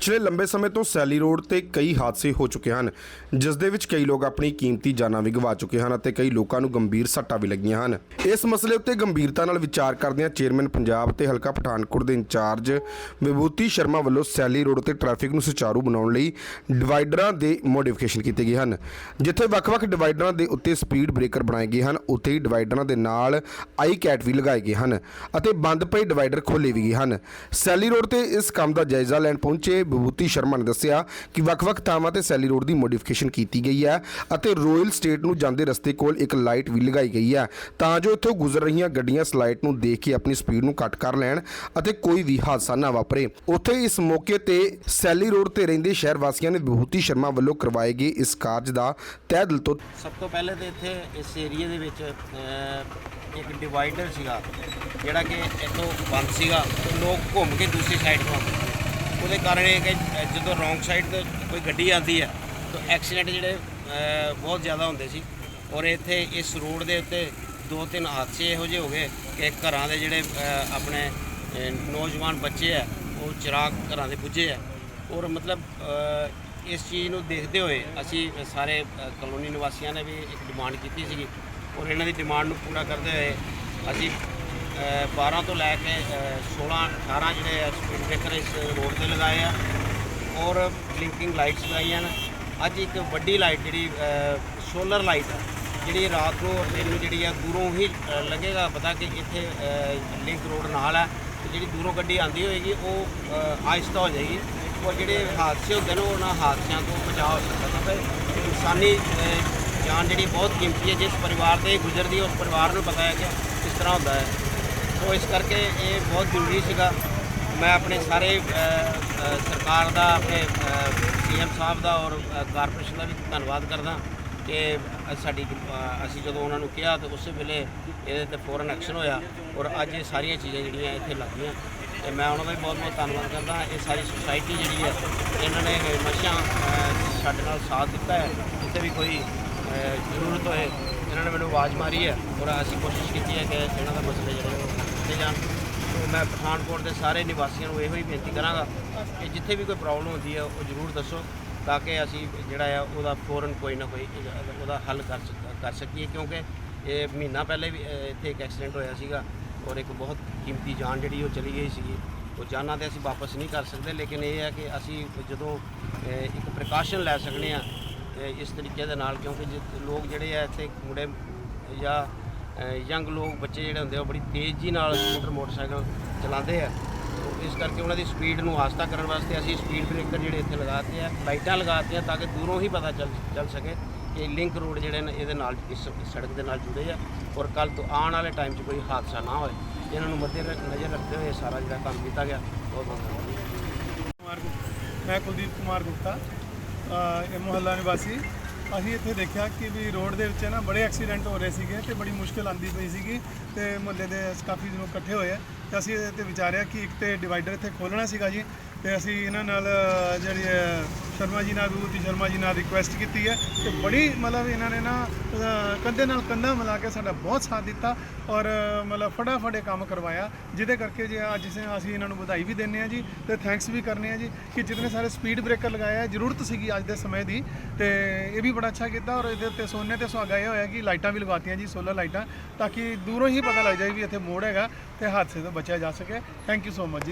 ਪਿਛਲੇ ਲੰਬੇ ਸਮੇਂ ਤੋਂ ਸੈਲੀ ਰੋਡ ਤੇ ਕਈ ਹਾਦਸੇ ਹੋ ਚੁੱਕੇ ਹਨ, ਜਿਸ ਦੇ ਵਿੱਚ ਕਈ ਲੋਕ ਆਪਣੀ ਕੀਮਤੀ ਜਾਨਾਂ ਵੀ ਗਵਾ ਚੁੱਕੇ ਹਨ ਅਤੇ ਕਈ ਲੋਕਾਂ ਨੂੰ ਗੰਭੀਰ ਸੱਟਾਂ ਵੀ ਲੱਗੀਆਂ ਹਨ। ਇਸ ਮਸਲੇ ਉੱਤੇ ਗੰਭੀਰਤਾ ਨਾਲ ਵਿਚਾਰ ਕਰਦਿਆਂ ਚੇਅਰਮੈਨ ਪੰਜਾਬ ਤੇ ਹਲਕਾ ਪਠਾਨਕੋਟ ਦੇ ਇੰਚਾਰਜ ਵਿਭੂਤੀ ਸ਼ਰਮਾ ਵੱਲੋਂ ਸੈਲੀ ਰੋਡ ਤੇ ਟ੍ਰੈਫਿਕ ਨੂੰ ਸੁਚਾਰੂ ਬਣਾਉਣ ਲਈ ਡਿਵਾਈਡਰਾਂ ਦੇ ਮੋਡੀਫਿਕੇਸ਼ਨ ਕੀਤੇ ਗਏ ਹਨ, ਜਿੱਥੇ ਵੱਖ-ਵੱਖ ਡਿਵਾਈਡਰਾਂ ਦੇ ਉੱਤੇ ਸਪੀਡ ਬ੍ਰੇਕਰ ਬਣਾਏ ਗਏ ਹਨ, ਉੱਥੇ ਹੀ ਡਿਵਾਈਡਰਾਂ ਦੇ ਨਾਲ ਆਈ ਕੈਟ ਵੀ ਲਗਾਏ ਗਏ ਹਨ ਅਤੇ ਬੰਦ ਪਏ ਡਿਵਾਈਡਰ ਖੋਲੇ ਵੀ ਗਏ ਹਨ। ਸੈਲੀ ਰੋਡ ਤੇ ਇਸ ਕੰਮ ਦਾ ਜਾਇਜ਼ਾ ਲੈਣ ਪਹੁੰਚੇ ਵਿਭੂਤੀ ਸ਼ਰਮਾ ਨੇ ਦੱਸਿਆ ਕਿ ਵੱਖ-ਵੱਖ ਥਾਵਾਂ ਤੇ ਸੈਲੀ ਰੋਡ ਦੀ ਮੋਡੀਫਿਕੇਸ਼ਨ ਕੀਤੀ ਗਈ ਹੈ ਅਤੇ ਰੋਇਲ ਸਟੇਟ ਨੂੰ ਜਾਂਦੇ ਰਸਤੇ ਕੋਲ ਇੱਕ ਲਾਈਟ ਵੀ ਲਗਾਈ ਗਈ ਹੈ ਤਾਂ ਜੋ ਇੱਥੋਂ ਗੁਜ਼ਰ ਰਹੀਆਂ ਗੱਡੀਆਂ ਇਸ ਲਾਈਟ ਨੂੰ ਦੇਖ ਕੇ ਆਪਣੀ ਸਪੀਡ ਨੂੰ ਘੱਟ ਕਰ ਲੈਣ ਅਤੇ ਕੋਈ ਵੀ ਹਾਦਸਾ ਨਾ ਵਾਪਰੇ। ਉੱਥੇ ਇਸ ਮੌਕੇ ਤੇ ਸੈਲੀ ਰੋਡ ਤੇ ਰਹਿੰਦੇ ਸ਼ਹਿਰ ਵਾਸੀਆਂ ਨੇ ਵਿਭੂਤੀ ਸ਼ਰਮਾ ਵੱਲੋਂ ਕਰਵਾਏ ਗਏ ਇਸ ਕਾਰਜ ਦਾ ਤਹਿ ਦਿਲ ਤੋਂ ਸਭ ਤੋਂ ਪਹਿਲੇ ਤੇ ਇੱਥੇ ਇਸ ਏਰੀਏ ਦੇ ਵਿੱਚ ਇੱਕ ਡਿਵਾਈਡਰ ਸੀਗਾ, ਜਿਹੜਾ ਕਿ ਇੱਥੋਂ ਬੰਦ ਸੀਗਾ ਲੋਕ ਘੁੰਮ ਕੇ ਦੂਸਰੀ ਸਾਈਡ ਤੋਂ ਉਹਦੇ ਕਾਰਨ ਇਹ ਕਿ ਜਦੋਂ ਰੋਂਗ ਸਾਈਡ ਤੋਂ ਕੋਈ ਗੱਡੀ ਆਉਂਦੀ ਹੈ, ਤਾਂ ਐਕਸੀਡੈਂਟ ਜਿਹੜੇ ਬਹੁਤ ਜ਼ਿਆਦਾ ਹੁੰਦੇ ਸੀ। ਔਰ ਇੱਥੇ ਇਸ ਰੋਡ ਦੇ ਉੱਤੇ ਦੋ ਤਿੰਨ ਹਾਦਸੇ ਇਹੋ ਜਿਹੇ ਹੋ ਗਏ ਕਿ ਘਰਾਂ ਦੇ ਜਿਹੜੇ ਆਪਣੇ ਨੌਜਵਾਨ ਬੱਚੇ ਆ, ਉਹ ਚਿਰਾਗ ਘਰਾਂ ਦੇ ਪੁੱਜੇ ਆ। ਔਰ ਮਤਲਬ ਇਸ ਚੀਜ਼ ਨੂੰ ਦੇਖਦੇ ਹੋਏ ਅਸੀਂ ਸਾਰੇ ਕਲੋਨੀ ਨਿਵਾਸੀਆਂ ਨੇ ਵੀ ਇੱਕ ਡਿਮਾਂਡ ਕੀਤੀ ਸੀਗੀ। ਔਰ ਇਹਨਾਂ ਦੀ ਡਿਮਾਂਡ ਨੂੰ ਪੂਰਾ ਕਰਦੇ ਹੋਏ ਅਸੀਂ 12 ਤੋਂ ਲੈ ਕੇ ਅ, 16 18 ਜਿਹੜੇ ਸਪੀਡ ਬ੍ਰੇਕਰ ਇਸ ਰੋਡ ਤੇ ਲਗਾਏ ਆ ਔਰ ਬਲਿੰਕਿੰਗ ਲਾਈਟਸ ਲਗਾਈਆਂ ਨੇ। ਅੱਜ ਇੱਕ ਵੱਡੀ ਲਾਈਟ ਜਿਹੜੀ ਸੋਲਰ ਲਾਈਟ ਹੈ ਜਿਹੜੀ ਰਾਤ ਨੂੰ ਔਰ ਦਿਨ ਜਿਹੜੀ ਆ ਦੂਰੋਂ ਹੀ ਲੱਗੇਗਾ। ਪਤਾ ਕਿ ਇੱਥੇ ਲਿੰਕ ਰੋਡ ਨਾਲ ਹੈ ਤੇ ਜਿਹੜੀ ਦੂਰੋਂ ਗੱਡੀ ਆਂਦੀ ਹੋਏਗੀ ਉਹ ਆਇਸਤਾ ਹੋ ਜਾਏਗੀ। ਔਰ ਜਿਹੜੇ ਹਾਦਸੇ ਹੁੰਦੇ ਨੇ ਉਹਨਾਂ ਹਾਦਸਿਆਂ ਤੋਂ ਬਚਾਅ ਹੋ ਸਕਦਾ ਕਿਉਂਕਿ ਇਨਸਾਨੀ ਜਾਨ ਜਿਹੜੀ ਬਹੁਤ ਕੀਮਤੀ ਹੈ ਜਿਸ ਪਰਿਵਾਰ ਤੇ ਗੁਜ਼ਰਦੀ ਹੈ ਉਸ ਪਰਿਵਾਰ ਨੂੰ ਪਤਾ ਹੈ ਕਿ ਕਿਸ ਤਰ੍ਹਾਂ ਹੁੰਦਾ ਹੈ। ਸੋ ਇਸ ਕਰਕੇ ਇਹ ਬਹੁਤ ਜ਼ਰੂਰੀ ਸੀਗਾ। ਮੈਂ ਆਪਣੇ ਸਾਰੇ ਸਰਕਾਰ ਦਾ, ਆਪਣੇ ਸੀਐਮ ਸਾਹਿਬ ਦਾ ਔਰ ਕਾਰਪੋਰੇਸ਼ਨ ਦਾ ਵੀ ਧੰਨਵਾਦ ਕਰਦਾ ਕਿ ਸਾਡੀ ਅਸੀਂ ਜਦੋਂ ਉਹਨਾਂ ਨੂੰ ਕਿਹਾ ਤਾਂ ਉਸੇ ਵੇਲੇ ਇਹਦੇ ਤੇ ਫੌਰਨ ਐਕਸ਼ਨ ਹੋਇਆ ਔਰ ਅੱਜ ਇਹ ਸਾਰੀਆਂ ਚੀਜ਼ਾਂ ਜਿਹੜੀਆਂ ਇੱਥੇ ਲੱਗੀਆਂ। ਤੇ ਮੈਂ ਉਹਨਾਂ ਦਾ ਵੀ ਬਹੁਤ ਬਹੁਤ ਧੰਨਵਾਦ ਕਰਦਾ। ਇਹ ਸਾਰੀ ਸੁਸਾਇਟੀ ਜਿਹੜੀ ਹੈ, ਇਹਨਾਂ ਨੇ ਹਮੇਸ਼ਾ ਸਾਡੇ ਨਾਲ ਸਾਥ ਦਿੱਤਾ ਹੈ। ਜਿੱਥੇ ਵੀ ਕੋਈ ਜ਼ਰੂਰਤ ਹੋਏ, ਇਹਨਾਂ ਨੇ ਮੈਨੂੰ ਆਵਾਜ਼ ਮਾਰੀ ਹੈ ਔਰ ਅਸੀਂ ਕੋਸ਼ਿਸ਼ ਕੀਤੀ ਹੈ ਕਿ ਇਹਨਾਂ ਦਾ ਮਸਲਾ ਜਿਹੜਾ ਉਹ ਜਾਣ। ਸੋ ਮੈਂ ਪਠਾਨਕੋਟ ਦੇ ਸਾਰੇ ਨਿਵਾਸੀਆਂ ਨੂੰ ਇਹੋ ਹੀ ਬੇਨਤੀ ਕਰਾਂਗਾ ਕਿ ਜਿੱਥੇ ਵੀ ਕੋਈ ਪ੍ਰੋਬਲਮ ਹੁੰਦੀ ਹੈ, ਉਹ ਜ਼ਰੂਰ ਦੱਸੋ ਤਾਂ ਕਿ ਅਸੀਂ ਜਿਹੜਾ ਆ ਉਹਦਾ ਫੌਰਨ ਕੋਈ ਨਾ ਕੋਈ ਉਹਦਾ ਹੱਲ ਕਰ ਸਕ- ਕਰ ਸਕੀਏ ਕਿਉਂਕਿ ਇਹ ਮਹੀਨਾ ਪਹਿਲੇ ਵੀ ਇੱਥੇ ਇੱਕ ਐਕਸੀਡੈਂਟ ਹੋਇਆ ਸੀਗਾ ਔਰ ਇੱਕ ਬਹੁਤ ਕੀਮਤੀ ਜਾਨ ਜਿਹੜੀ ਉਹ ਚਲੀ ਗਈ ਸੀਗੀ। ਉਹ ਜਾਨਾਂ ਤੇ ਅਸੀਂ ਵਾਪਸ ਨਹੀਂ ਕਰ ਸਕਦੇ, ਲੇਕਿਨ ਇਹ ਹੈ ਕਿ ਅਸੀਂ ਜਦੋਂ ਇੱਕ ਪ੍ਰੀਕਾਸ਼ਨ ਲੈ ਸਕਨੇ ਆ ਇਸ ਤਰੀਕੇ ਦੇ ਨਾਲ ਕਿਉਂਕਿ ਜੇ ਲੋਕ ਜਿਹੜੇ ਆ ਇੱਥੇ ਮੁੰਡੇ ਜਾਂ ਯੰਗ ਲੋਕ ਬੱਚੇ ਜਿਹੜੇ ਹੁੰਦੇ ਆ, ਉਹ ਬੜੀ ਤੇਜ਼ੀ ਨਾਲ ਸਕੂਟਰ, ਮੋਟਰਸਾਈਕਲ ਚਲਾਉਂਦੇ ਆ। ਇਸ ਕਰਕੇ ਉਹਨਾਂ ਦੀ ਸਪੀਡ ਨੂੰ ਆਸਤਾ ਕਰਨ ਵਾਸਤੇ ਅਸੀਂ ਸਪੀਡ ਬ੍ਰੇਕਰ ਜਿਹੜੇ ਇੱਥੇ ਲਗਾਤੇ ਆ, ਲਾਈਟਾਂ ਲਗਾਤੀਆਂ ਤਾਂ ਕਿ ਦੂਰੋਂ ਹੀ ਪਤਾ ਚੱਲ ਚੱਲ ਸਕੇ ਕਿ ਲਿੰਕ ਰੋਡ ਜਿਹੜੇ ਨੇ, ਇਹਦੇ ਨਾਲ ਇਸ ਸੜਕ ਦੇ ਨਾਲ ਜੁੜੇ ਆ ਔਰ ਕੱਲ ਤੋਂ ਆਉਣ ਵਾਲੇ ਟਾਈਮ 'ਚ ਕੋਈ ਹਾਦਸਾ ਨਾ ਹੋਏ। ਇਹਨਾਂ ਨੂੰ ਮੱਦੇ ਨਜ਼ਰ ਰੱਖਦੇ ਹੋਏ ਸਾਰਾ ਜਿਹੜਾ ਕੰਮ ਕੀਤਾ ਗਿਆ, ਬਹੁਤ ਬਹੁਤ ਧੰਨਵਾਦ। ਕੁਮਾਰ ਗੁਪ- ਮੈਂ ਕੁਲਦੀਪ ਕੁਮਾਰ ਗੁਪਤਾ ਇਹ ਮੁਹੱਲਾ ਨਿਵਾਸੀ। ਅਸੀਂ ਇੱਥੇ ਦੇਖਿਆ ਕਿ ਵੀ ਰੋਡ ਦੇ ਵਿੱਚ ਨਾ ਬੜੇ ਐਕਸੀਡੈਂਟ ਹੋ ਰਹੇ ਸੀਗੇ ਤੇ ਬੜੀ ਮੁਸ਼ਕਲ ਆਂਦੀ ਪਈ ਸੀਗੀ ਤੇ ਮੁਹੱਲੇ ਦੇ ਕਾਫੀ ਲੋਕ ਇਕੱਠੇ ਹੋਏ ਆ ਤੇ ਅਸੀਂ ਇਹਦੇ ਤੇ ਵਿਚਾਰਿਆ ਕਿ ਇੱਕ ਤੇ ਡਿਵਾਈਡਰ ਇੱਥੇ ਖੋਲਣਾ ਸੀਗਾ ਜੀ ਤੇ ਅਸੀਂ ਇਹਨਾਂ ਨਾਲ ਜਿਹੜੀ ਅ, ਸ਼ਰਮਾ ਜੀ ਨਾਲ ਵਿਭੂਤੀ ਸ਼ਰਮਾ ਜੀ ਨਾਲ ਰਿਕੁਐਸਟ ਕੀਤੀ ਹੈ ਤੇ ਬੜੀ ਮਤਲਬ ਇਹਨਾਂ ਨੇ ਨਾ ਕੰਧੇ ਨਾਲ ਕੰਧਾ ਮਿਲਾ ਕੇ ਸਾਡਾ ਬਹੁਤ ਸਾਥ ਦਿੱਤਾ ਔਰ ਮਤਲਬ ਫਟਾਫਟ ਇਹ ਕੰਮ ਕਰਵਾਇਆ ਜਿਹਦੇ ਕਰਕੇ ਜੇ ਅੱਜ ਸੇ ਅਸੀਂ ਇਹਨਾਂ ਨੂੰ ਵਧਾਈ ਵੀ ਦਿੰਦੇ ਆ ਜੀ ਤੇ ਥੈਂਕਸ ਵੀ ਕਰਨੇ ਆ ਜੀ ਕਿ ਜਿਤਨੇ ਸਾਰੇ ਸਪੀਡ ਬ੍ਰੇਕਰ ਲਗਾਇਆ ਜ਼ਰੂਰਤ ਸੀਗੀ ਅੱਜ ਦੇ ਸਮੇਂ ਦੀ ਤੇ ਇਹ ਵੀ ਬੜਾ ਅੱਛਾ ਕੀਤਾ ਔਰ ਇਹਦੇ ਉੱਤੇ ਸੋਨੇ ਤੇ ਸੁਹਾਗਾ ਇਹ ਹੋਇਆ ਕਿ ਲਾਈਟਾਂ ਵੀ ਲਗਾਤੀਆਂ ਜੀ ਸੋਲਰ ਲਾਈਟਾਂ ਤਾਂ ਕਿ ਦੂਰੋਂ ਹੀ ਪਤਾ ਲੱਗ ਜਾਏ ਵੀ ਇੱਥੇ ਮੋੜ ਹੈਗਾ ਤੇ ਹਾਦਸੇ ਤੋਂ ਬਚਿਆ ਜਾ ਸਕੇ। ਥੈਂਕ ਯੂ ਸੋ ਮਚ ਜੀ।